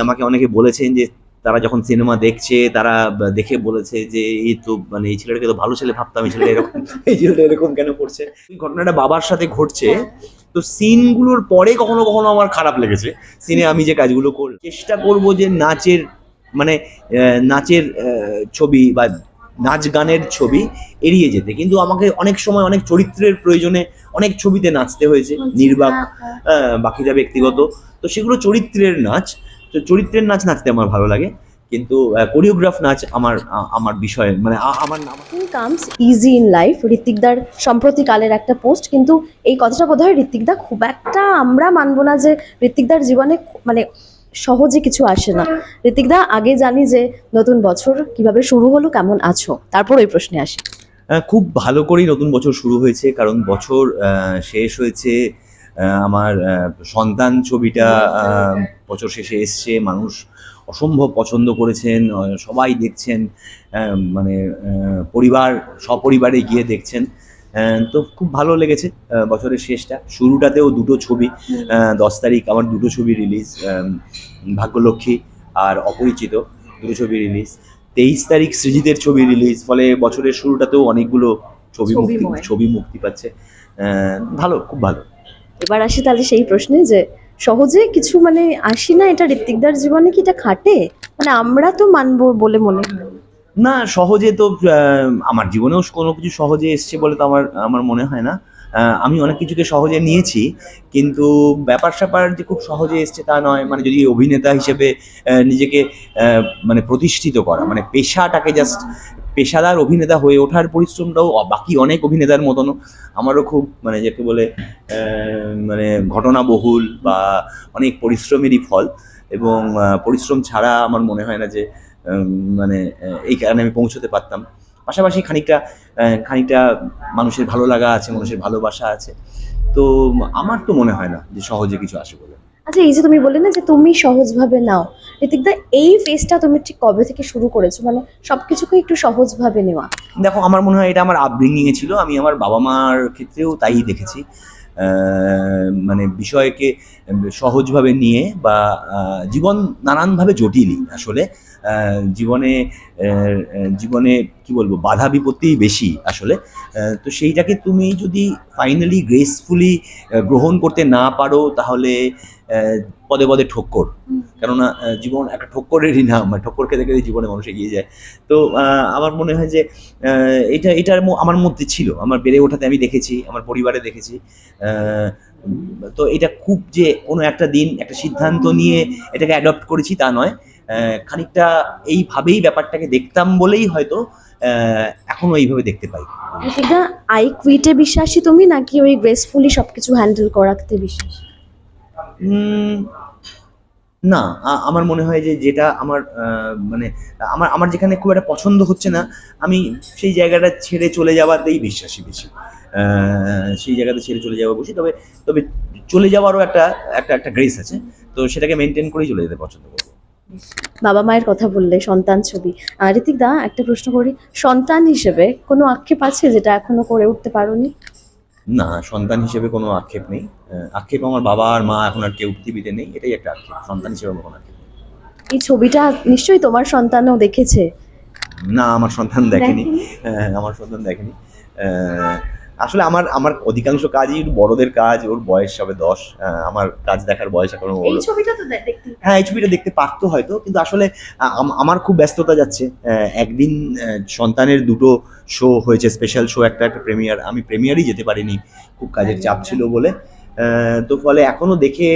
আমাকে অনেকে বলেছেন যে তারা যখন সিনেমা দেখছে তারা দেখে বলেছে যে এই তো মানে এই ছেলেটাকে তো ভালো ছেলে ভাবতাম এই ছেলেটা এরকম এই ছেলেটা এরকম কেন করছে? ঘটনাটা বাবার সাথে ঘটছে। তো সিনগুলোর পরে কখনো কখনো আমার খারাপ লেগেছে। সিনে আমি যে কাজগুলো করি চেষ্টা করব যে নাচের মানে নাচের ছবি বা নাচ গানের ছবি এড়িয়ে যেতে। কিন্তু আমাকে অনেক সময় অনেক চরিত্রের প্রয়োজনে অনেক ছবিতে নাচতে হয়েছে। নির্বাক আহ, বাকিটা ব্যক্তিগত। তো সেগুলো চরিত্রের নাচ। তো চরিত্রের নাচ নাচতে আমার ভালো লাগে। কিন্তু কোরিওগ্রাফ নাচ আমার আমার বিষয় মানে আমার আমার কামস ইজি ইন লাইফ ঋত্বিকদার সম্প্রতিকালের একটা পোস্ট কিন্তু এই কথাটা বোধহয় ঋত্বিকদা খুব একটা আমরা মানবো না যে ঋত্বিকদার জীবনে মানে সহজে কিছু আসে না। ঋত্বিকদা আগে জানি যে নতুন বছর কীভাবে শুরু হলো কেমন আছো? তারপর ওই প্রশ্নে আসি। খুব ভালো করেই নতুন বছর শুরু হয়েছে কারণ বছর শেষ হয়েছে আমার সন্তান ছবিটা বছর শেষে এসছে মানুষ অসম্ভব পছন্দ করেছেন সবাই দেখছেন মানে পরিবার সপরিবারে গিয়ে দেখছেন। তো খুব ভালো লেগেছে বছরের শেষটা। শুরুটাতেও দুটো ছবি দশ তারিখ আমার দুটো ছবি রিলিজ ভাগ্যলক্ষ্মী আর অপরিচিত দুটো ছবি রিলিজ। তেইশ তারিখ সৃজিতের ছবি রিলিজ ফলে বছরের শুরুটাতেও অনেকগুলো ছবি মুক্তি ছবি মুক্তি পাচ্ছে। ভালো খুব ভালো। এবার আসি তাহলে সেই প্রশ্নে যে সহজে কিছু মানে আসি না এটা ঋত্বিকদার জীবনে কি এটা খাটে? মানে আমরা তো মানবো বলে মনে হয়। না, সহজে তো আমার জীবনেও কোনো কিছু সহজে এসছে বলে তো আমার আমার মনে হয় না। আমি অনেক কিছুকে সহজে নিয়েছি, কিন্তু ব্যাপার স্যাপার যে খুব সহজে এসছে তা নয়। মানে যদি অভিনেতা হিসেবে নিজেকে মানে প্রতিষ্ঠিত করা মানে পেশাটাকে জাস্ট পেশাদার অভিনেতা হয়ে ওঠার পরিশ্রমটাও বাকি অনেক অভিনেতার মতনও আমারও খুব মানে যাকে বলে মানে ঘটনাবহুল বা অনেক পরিশ্রমেরই ফল। এবং পরিশ্রম ছাড়া আমার মনে হয় না যে মানে এই কারণে আমি পৌঁছতে পারতাম। পাশাপাশি খানিকটা খানিকটা মানুষের ভালো লাগা আছে, মানুষের ভালোবাসা আছে। তো, আমার তো মনে হয় না যে সহজে কিছু আসে বলে। আচ্ছা এই যে তুমি বললে না যে তুমি সহজভাবে নাও ঋতিকদা এই ফেসটা তুমি ঠিক কবে থেকে শুরু করেছ? মানে সবকিছুকে একটু সহজভাবে নেওয়া। দেখো, আমার মনে হয় এটা আমার আপব্রিঙ্গিংয়ে ছিল। আমি আমার বাবা মার ক্ষেত্রেও তাই দেখেছি। মানে বিষয়কে সহজভাবে নিয়ে বা জীবন নানানভাবে জটিলই আসলে। জীবনে জীবনে কি বলব বাধা বিপত্তি বেশি আসলে। তো সেইটাকে তুমি যদি ফাইনালি গ্রেসফুলি গ্রহণ করতে না পারো তাহলে পদে পদে ঠক্কর। কেননা জীবন একটা ঠক্করেরই নাম মানে ঠক্কর খেতে খেতে জীবনে মানুষ এগিয়ে যায়। তো আমার মনে হয় যে এটা এটার আমার মধ্যে ছিল। আমার বেড়ে ওঠাতে আমি দেখেছি আমার পরিবারে দেখেছি। তো এটা খুব যে কোনো একটা দিন একটা সিদ্ধান্ত নিয়ে এটাকে অ্যাডপ্ট করেছি তা নয়। খানিকটা এইভাবেই ব্যাপারটাকে দেখতাম বলেই হয়তো এখনও এইভাবে দেখতে পাই। ঋতিকদা আই কুইটে বিশ্বাসী তুমি নাকি ওই গ্রেসফুলি সবকিছু হ্যান্ডেল করাতে বিশ্বাসী? না আমার মনে হয় যে যেটা আমার মানে আমার আমার যেখানে খুব একটা পছন্দ হচ্ছে না আমি সেই জায়গাটা ছেড়ে চলে যাওয়াতেই বিশ্বাসী বেশি। সেই জায়গাতে ছেড়ে চলে যাওয়া বসি তবে তবে চলে যাওয়ারও একটা একটা একটা গ্রেস আছে। তো সেটাকে মেনটেন করেই চলে যেতে পছন্দ করব বাবা মায়ের কথা বললে সন্তান ছবি। ঋতিক দা একটা প্রশ্ন করি সন্তান হিসেবে কোনো আক্ষেপ আছে যেটা এখনও করে উঠতে পারোনি? না সন্তান হিসেবে কোনো আক্ষেপ নেই। আক্ষেপ আমার বাবা আর মা এখন আর কেউ পৃথিবীতে নেই এটাই একটা আক্ষেপ। সন্তান হিসেবে আমার কোনো আক্ষেপ এই ছবিটা নিশ্চয়ই তোমার সন্তানও দেখেছে? না আমার সন্তান দেখেনি? হ্যাঁ, আমার সন্তান দেখেনি। আহ, আসলে আমার আমার অধিকাংশ কাজই বড়দের কাজ ওর বয়স হবে দশ আমার কাজ দেখার বয়স এখন এই ছবিটা তো দেখতে হ্যাঁ এই ছবিটা দেখতে পারতো হয়তো কিন্তু আসলে আম- আমার খুব ব্যস্ততা যাচ্ছে। একদিন সন্তানের দুটো শো হয়েছে স্পেশাল শো একটা একটা প্রেমিয়ার আমি প্রেমিয়ারই যেতে পারিনি খুব কাজের চাপ ছিল বলে। তো ফলে এখনও দেখে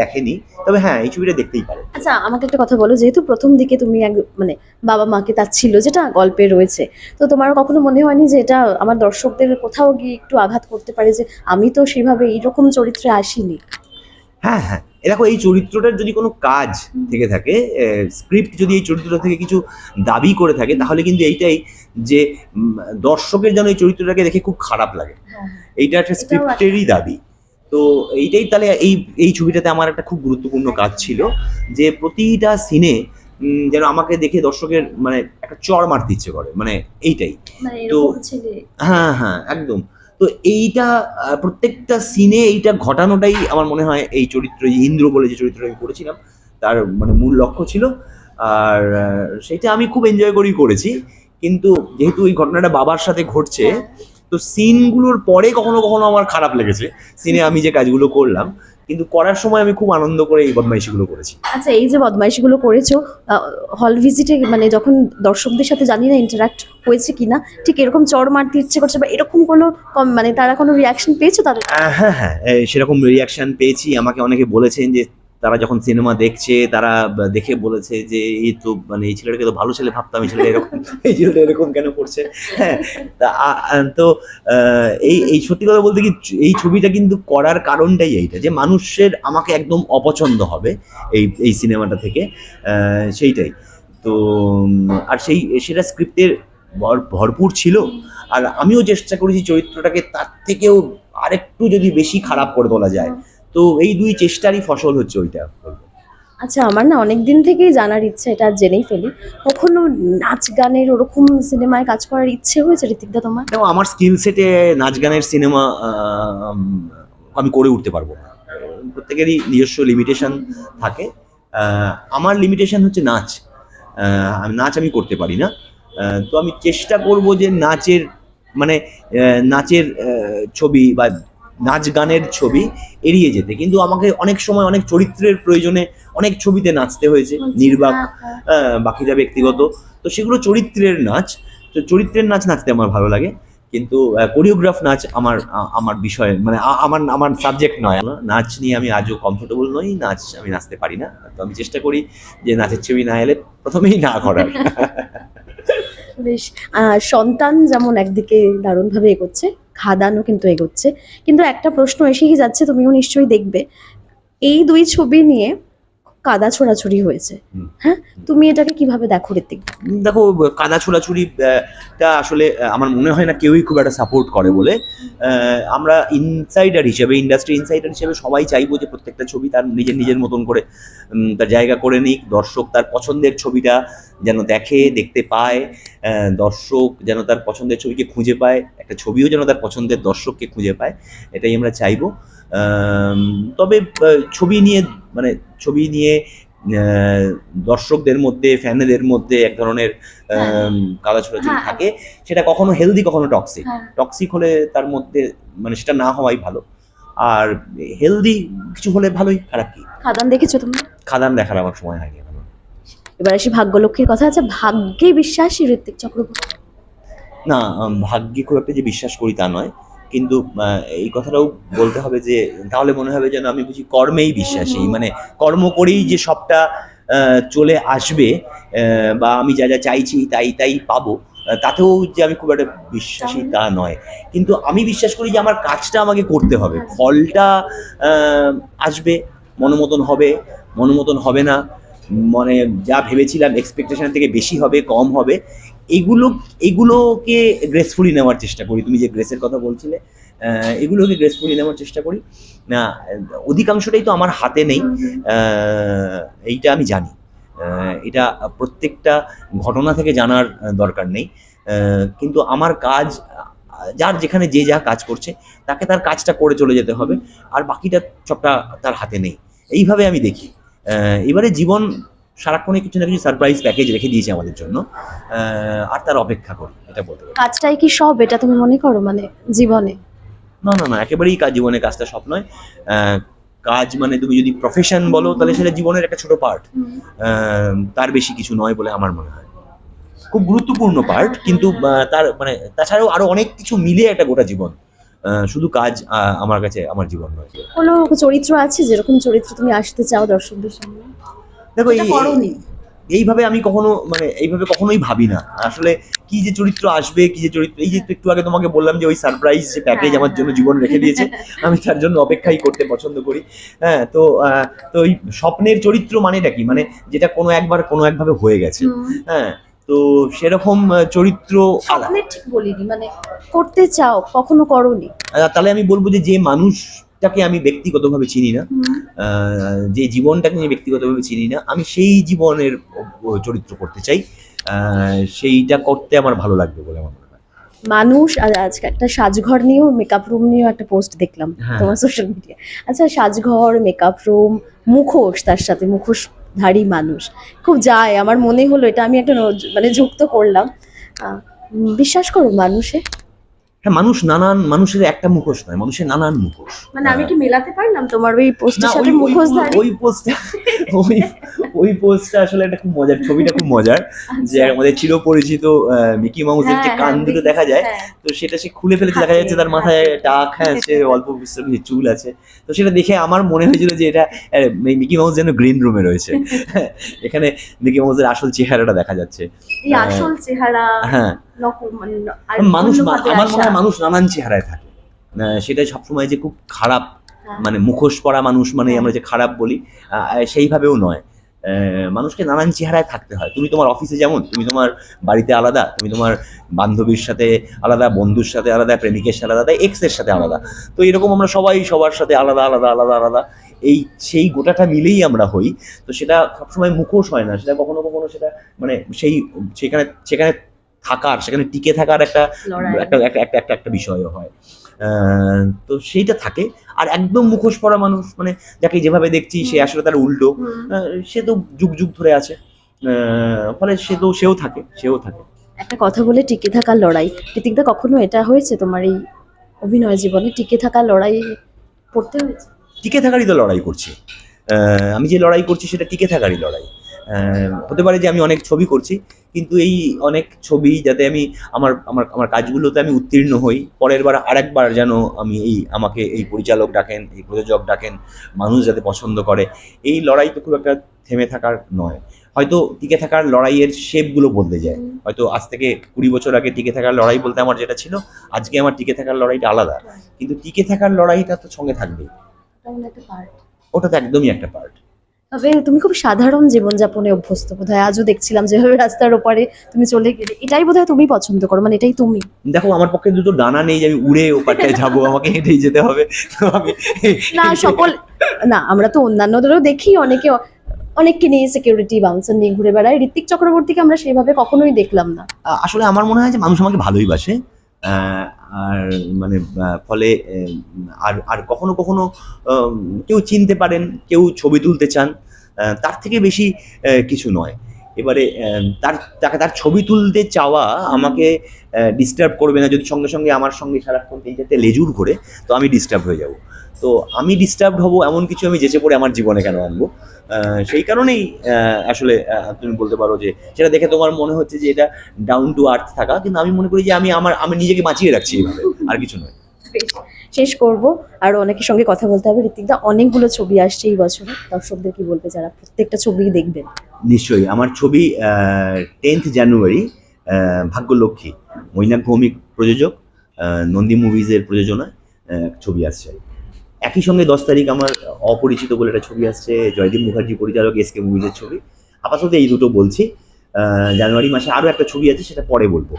দেখেনি। তবে হ্যাঁ এই ছবিটা দেখতেই পারে। আচ্ছা আমাকে একটা কথা বলো যেহেতু প্রথম দিকে তুমি এক মানে বাবা মাকে তার ছিল যেটা গল্পে রয়েছে তো তোমার কখনো মনে হয়নি যে এটা আমার দর্শকদের কোথাও গিয়ে একটু আঘাত করতে পারে যে আমি তো সেভাবে এইরকম চরিত্রে আসিনি? হ্যাঁ হ্যাঁ। এ দেখো এই চরিত্রটার যদি কোনো কাজ। থেকে থাকে স্ক্রিপ্ট যদি এই চরিত্রটা থেকে কিছু দাবি করে থাকে তাহলে কিন্তু এইটাই যে দর্শকের যেন এই চরিত্রটাকে দেখে খুব খারাপ লাগে। এইটা একটা স্ক্রিপ্টেরই দাবি। তো এইটাই তাহলে এই এই ছবিটাতে আমার একটা খুব গুরুত্বপূর্ণ কাজ ছিল যে প্রতিটা সিনে যেন আমাকে দেখে দর্শকের মানে একটা চড় মারতে ইচ্ছে করে মানে এইটাই। মানে তো- হ্যাঁ হ্যাঁ একদম। তো এইটা প্রত্যেকটা সিনে এইটা ঘটানোটাই আমার মনে হয় এই চরিত্র ইন্দ্র বলে যে চরিত্রটা আমি করেছিলাম তার মানে মূল লক্ষ্য ছিল। আর সেটা আমি খুব এনজয় করেই করেছি। কিন্তু যেহেতু এই ঘটনাটা বাবার সাথে ঘটছে তো সিনগুলোর পরে কখনো কখনো আমার খারাপ লেগেছে। সিনে আমি যে কাজগুলো করলাম কিন্তু করার সময় আমি খুব আনন্দ করে এই বদমাইশিগুলো করেছি। আচ্ছা এই যে বদমাইশিগুলো করেছ হল ভিজিটে মানে যখন দর্শকদের সাথে জানি না ইন্টারাক্ট হয়েছে কিনা ঠিক এরকম চর মারতে ইচ্ছে করছে বা এরকম কোনো কম- মানে তারা কোনো রিয়াকশন পেয়েছ তাদের? হ্যাঁ হ্যাঁ সেরকম রিয়াকশন পেয়েছি। আমাকে অনেকে বলেছেন যে তারা যখন সিনেমা দেখছে, তারা দেখে বলেছে যে, এই তো মানে এই ছেলেটাকে তো ভালো ছেলে ভাবতাম, এই ছেলেটা এরকম এই ছেলেটা এরকম কেন করছে? হ্যাঁ তা এই এই সত্যি কথা বলতে কি এই ছবিটা কিন্তু করার কারণটাই এইটা যে, মানুষের আমাকে একদম অপছন্দ হবে এই এই সিনেমাটা থেকে সেইটাই। তো আর সেই, সেটা স্ক্রিপ্টের ভরপুর ছিল। আর আমিও চেষ্টা করেছি চরিত্রটাকে তার থেকেও আরেকটু যদি বেশি খারাপ করে তোলা যায় তো এই দুই চেষ্টারই ফসল হচ্ছে ওইটা আচ্ছা আমার না অনেক দিন থেকেই জানার ইচ্ছে এটা জেনেই ফেলি। কখনো নাচ গানের ওরকম সিনেমায় কাজ করার ইচ্ছে হয়েছে ঋতিকদা তোমার? দেখো আমার স্কিল সেটে নাচ গানের সিনেমা আমি করে উঠতে পারব না। প্রত্যেকেরই নিজস্ব লিমিটেশন থাকে। আমার লিমিটেশন হচ্ছে নাচ। নাচ আমি করতে পারি না। তো আমি চেষ্টা করব যে নাচের মানে নাচের ছবি বা নাচ গানের ছবি এড়িয়ে যেতে। কিন্তু আমাকে অনেক সময় অনেক চরিত্রের প্রয়োজনে অনেক ছবিতে নাচতে হয়েছে নির্বাক আহ, বাকিটা ব্যক্তিগত। তো সেগুলো চরিত্রের নাচ। তো চরিত্রের নাচ নাচতে আমার ভালো লাগে। কিন্তু কোরিওগ্রাফ নাচ আমার আমার বিষয় মানে আমার আমার সাবজেক্ট নয়। নাচ নিয়ে আমি আজও কমফোর্টেবল নই নাচ আমি নাচতে পারি না। তো আমি চেষ্টা করি যে নাচের ছবি না এলে প্রথমেই না করার। বেশ সন্তান যেমন একদিকে দারুণভাবে এগোচ্ছে খাদানও কিন্তু এগোচ্ছে। কিন্তু একটা প্রশ্ন এসেই যাচ্ছে তুমিও নিশ্চয়ই দেখবে। এই দুই ছবি নিয়ে কাদা ছোড়াছুড়ি হয়েছে। হ্যাঁ? তুমি এটাকে কীভাবে দেখো ঋতিক দেখো কাদা ছোড়াছুড়ি আহ, টা আসলে আমার মনে হয় না কেউই খুব একটা সাপোর্ট করে বলে। আমরা ইনসাইডার হিসেবে ইন্ডাস্ট্রি ইনসাইডার হিসেবে সবাই চাইব যে প্রত্যেকটা ছবি তার নিজের নিজের মতন করে তার জায়গা করে নিক। দর্শক তার পছন্দের ছবিটা যেন দেখে দেখতে পায়। দর্শক যেন তার পছন্দের ছবিকে খুঁজে পায়। একটা ছবিও যেন তার পছন্দের দর্শককে খুঁজে পায় এটাই আমরা চাইব। তবে ছবি নিয়ে মানে ছবি নিয়ে দর্শকদের মধ্যে ফ্যানেদের মধ্যে এক ধরনের আম, কাদা ছোড়াছুড়ি হ্যাঁ। থাকে সেটা কখনো হেলদি কখনো টক্সিক হ্যাঁ। টক্সিক হলে তার মধ্যে মানে সেটা না হওয়াই ভালো। আর হেলদি কিছু হলে ভালোই খারাপ কি? খাদান দেখেছ তুমি খাদান দেখার আমার সময় হয়নি এবার আসি ভাগ্যলক্ষ্মীর কথা আছে ভাগ্যে বিশ্বাসী ঋতিক চক্রবর্তী। না ভাগ্যে খুব একটা যে বিশ্বাস করি তা নয়। কিন্তু এই কথাটাও বলতে হবে যে তাহলে মনে হবে যেন আমি বুঝি কর্মেই বিশ্বাসী। মানে কর্ম করেই যে সবটা চলে আসবে বা আমি যা যা চাইছি তাই তাই পাবো তাতেও যে আমি খুব একটা বিশ্বাসী তা নয়। কিন্তু আমি বিশ্বাস করি যে আমার কাজটা আমাকে করতে হবে। ফলটা আহ, আসবে মনোমতন হবে মনোমতন হবে না। মানে যা ভেবেছিলাম এক্সপেকটেশন থেকে বেশি হবে কম হবে। এগুলো, এগুলোকে গ্রেসফুলি নেওয়ার চেষ্টা করি। তুমি যে গ্রেসের কথা বলছিলে এগুলোকে গ্রেসফুলি নেওয়ার চেষ্টা করি। না, অধিকাংশটাই তো আমার হাতে নেই। এইটা আমি জানি। এটা প্রত্যেকটা ঘটনা থেকে জানার দরকার নেই। কিন্তু আমার কাজ, যার যেখানে যে যা কাজ করছে, তাকে তার কাজটা করে চলে যেতে হবে। আর বাকিটা সবটা তার হাতে নেই। এইভাবে আমি দেখি। এবারে জীবন সারাক্ষণে কিছু না কিছু সারপ্রাইজ প্যাকেজ রেখে দিয়েছে আমাদের জন্য। আর তার অপেক্ষা করি এটা বলতে পারি। কাজটাই কি সব? এটা তুমি মনে করো? মানে জীবনে? না না না একেবারেই কাজ জীবনে কাজটা সব নয়। কাজ মানে তুমি যদি প্রফেশন বলো তাহলে সেটা জীবনের একটা ছোট পার্ট তার বেশি কিছু নয় বলে আমার মনে হয়। খুব গুরুত্বপূর্ণ পার্ট কিন্তু তার মানে তাছাড়াও আরও অনেক কিছু মিলিয়ে একটা গোটা জীবন। শুধু কাজ আমার কাছে আমার জীবন নয়। কোনো চরিত্র আছে? যেরকম চরিত্র তুমি আসতে চাও দর্শকদের সামনে? দেখো। এইভাবে আমি কখনো মানে এইভাবে কখনোই ভাবি না। আসলে কি যে চরিত্র আসবে কি যে চরিত্র এই যে একটু আগে তোমাকে বললাম যে ওই সারপ্রাইজ যে প্যাকেজ হ্যাঁ, আমার জন্য হ্যাঁ। জীবন রেখে দিয়েছে আমি তার জন্য অপেক্ষাই করতে পছন্দ করি। হ্যাঁ তো তো ওই স্বপ্নের চরিত্র মানেটা কি? মানে যেটা কোনো একবার কোনো একভাবে হয়ে গেছে। হ্যাঁ তো সেরকম চরিত্র স্বপ্নের ঠিক বলিনি মানে করতে চাও কখনো করোনি। তাহলে আমি বলব যে যে মানুষটাকে আমি ব্যক্তিগতভাবে চিনি না। যে জীবনটাকে আমি ব্যক্তিগতভাবে চিনি না আমি সেই জীবনের চরিত্র করতে চাই। সেইটা করতে আমার ভালো লাগবে বলে আমার মানুষ আর আজকে একটা সাজঘর নিয়েও মেকআপ রুম নিয়েও একটা পোস্ট দেখলাম হ্যাঁ। তোমার সোশ্যাল মিডিয়া আচ্ছা সাজঘর মেকআপ রুম মুখোশ তার সাথে মুখোশ ধারী মানুষ। খুব যায় আমার মনে হলো এটা আমি একটা মানে যুক্ত করলাম। বিশ্বাস করো মানুষে। হ্যাঁ মানুষ নানান মানুষের একটা মুখোশ নয় মানুষের নানান মুখোশ। মানে আমি কি মেলাতে পারলাম তোমার ওই পোস্টের সাথে মুখোশ ওই পোস্টে ওই ওই পোস্টটা আসলে একটা খুব মজার ছবিটা খুব মজার যে আচ্ছা। আমাদের চিরপরিচিত মিকি মাউসের যে হ্যাঁ, কান হ্যাঁ, দুটো দেখা যায় হ্যাঁ। তো সেটা সে খুলে ফেলেছে দেখা যাচ্ছে তার মাথায় টাক হ্যাঁ সে অল্প বিস্তর চুল আছে তো সেটা দেখে আমার মনে হয়েছিল যে এটা মিকি মাউস যেন গ্রিন রুমে রয়েছে এখানে মিকি মাউসের আসল চেহারাটা দেখা যাচ্ছে আসল চেহারা হ্যাঁ মানে মানুষ আমার মনে হয় মানুষ নানান চেহারায় থাকে সেটা সবসময় যে খুব খারাপ হ্যাঁ। মানে মুখোশ পরা মানুষ মানে হ্যাঁ। আমরা যে খারাপ বলি সেইভাবেও নয় মানুষকে নানান চেহারায় থাকতে হয়। তুমি তোমার অফিসে যেমন তুমি তোমার বাড়িতে আলাদা তুমি তোমার বান্ধবীর সাথে আলাদা বন্ধুর সাথে আলাদা প্রেমিকের সাথে আলাদা এক্সের সাথে আলাদা। তো এরকম আমরা সবাই সবার সাথে আলাদা আলাদা আলাদা আলাদা। এই সেই গোটাটা মিলেই আমরা হই। তো সেটা সবসময় মুখোশ হয় না সেটা কখনো কখনো সেটা মানে সেই সেখানে সেখানে থাকার সেখানে টিকে থাকার একটা একটা একটা একটা বিষয়ও হয়। তো সেইটা থাকে। আর একদম মুখোশ পরা মানুষ মানে যাকে যেভাবে দেখছি সে আসলে তার উল্টো। সে তো যুগ যুগ ধরে আছে। ফলে সে তো সেও থাকে সেও থাকে। একটা কথা বলে টিকে থাকার লড়াই। ঋতিকদা কখনো এটা হয়েছে তোমার এই অভিনয় জীবনে? টিকে থাকার লড়াই পড়তে হয়েছে? টিকে থাকারই তো লড়াই করছি। আমি যে লড়াই করছি সেটা টিকে থাকারই লড়াই। হতে পারে যে আমি অনেক ছবি করছি কিন্তু এই অনেক ছবি যাতে আমি আমার আমার আমার কাজগুলোতে আমি উত্তীর্ণ হই পরের বার আরেকবার যেন আমি এই আমাকে এই পরিচালক ডাকেন এই প্রযোজক ডাকেন মানুষ যাতে পছন্দ করে এই লড়াই তো খুব একটা থেমে থাকার নয়। হয়তো টিকে থাকার লড়াইয়ের শেপগুলো বদলে যায়। হয়তো আজ থেকে কুড়ি বছর আগে টিকে থাকার লড়াই বলতে আমার যেটা ছিল আজকে আমার টিকে থাকার লড়াইটা আলাদা। কিন্তু টিকে থাকার লড়াইটা তো সঙ্গে থাকবেই। ওটা তো একদমই একটা পার্ট তবে তুমি খুব সাধারণ জীবনযাপনে অভ্যস্ত বোধহয়। আজও দেখছিলাম যেভাবে রাস্তার ওপারে তুমি চলে গেলে এটাই বোধহয় তুমি পছন্দ করো মানে এটাই তুমি। দেখো আমার পক্ষে দুটো ডানা নেই যে আমি উড়ে ওপারটায় যাব আমাকে হেঁটেই যেতে হবে। না সকল না আমরা তো অন্যান্যদেরও দেখি অনেকে অনেককে নিয়ে সিকিউরিটি বাউন্সার নিয়ে ঘুরে বেড়ায়। ঋত্বিক চক্রবর্তীকে আমরা সেভাবে কখনোই দেখলাম না। আসলে আমার মনে হয় যে মানুষ আমাকে ভালোই বাসে। আর মানে ফলে আর আর কখনো কখনো কেউ চিনতে পারেন, কেউ ছবি তুলতে চান তার থেকে বেশি কিছু নয়। এবারে তার, তাকে, তার ছবি তুলতে চাওয়া আমাকে ডিস্টার্ব করবে না। যদি সঙ্গে সঙ্গে আমার সঙ্গে সারাক্ষণ এই যাতে লেজুর ঘোরে, তো আমি ডিস্টার্ব হয়ে যাব। তো আমি ডিস্টার্ব হব এমন কিছু আমি যেচে পড়ে আমার জীবনে কেন আনব? সেই কারণেই আসলে তুমি বলতে পারো যে সেটা দেখে তোমার মনে হচ্ছে যে এটা ডাউন টু আর্থ থাকা কিন্তু আমি মনে করি যে আমি আমার আমি নিজেকে বাঁচিয়ে রাখছি এইভাবে আর কিছু নয়। শেষ করব আর অনেকের সঙ্গে কথা বলতে হবে। ঋত্বিকদা অনেকগুলো ছবি আসছে এই বছরে। দর্শকদের কি বলবে যারা প্রত্যেকটা ছবি দেখবেন? নিশ্চয়ই আমার ছবি টেন্থ জানুয়ারি ভাগ্যলক্ষ্মী মৈনাক ভৌমিক প্রযোজক নন্দী মুভিজের প্রযোজনায় ছবি আসছে। একই সঙ্গে দশ তারিখ আমার অপরিচিত বলে একটা ছবি আসছে, জয়দীপ মুখার্জি পরিচালক এস কে মুভিজের ছবি। আপাতত এই দুটো বলছি। জানুয়ারি মাসে আরও একটা ছবি আছে, সেটা পরে বলব।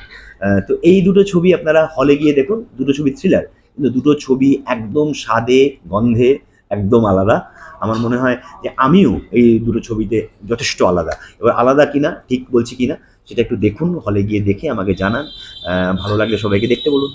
তো এই দুটো ছবি আপনারা হলে গিয়ে দেখুন। দুটো ছবি থ্রিলার কিন্তু দুটো ছবি একদম স্বাদে, গন্ধে একদম আলাদা। আমার মনে হয় যে আমিও এই দুটো ছবিতে যথেষ্ট আলাদা। এবার আলাদা কিনা, ঠিক বলছি কিনা, সেটা একটু দেখুন। হলে গিয়ে দেখে আমাকে জানান। ভালো লাগলে সবাইকে দেখতে বলুন।